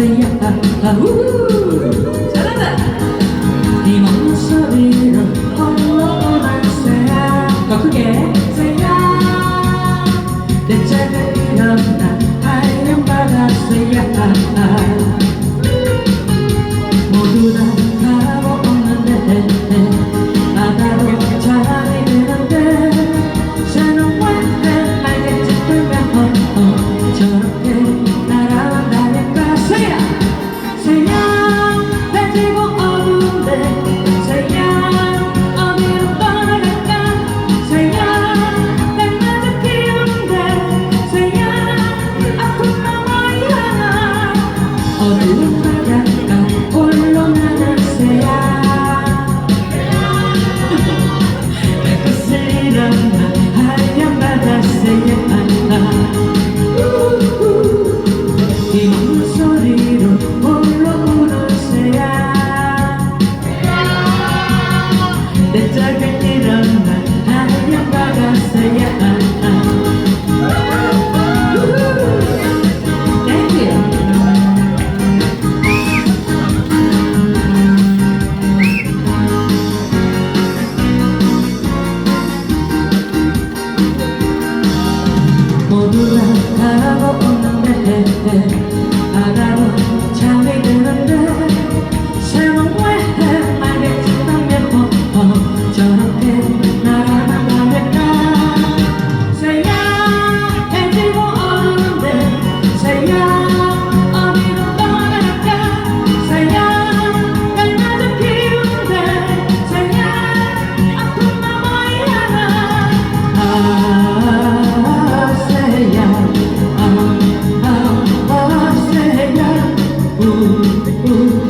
Yeah, uh, uh, ah, woo. 내 짧은 길로만 하얀 다 알아보는데 Ooh.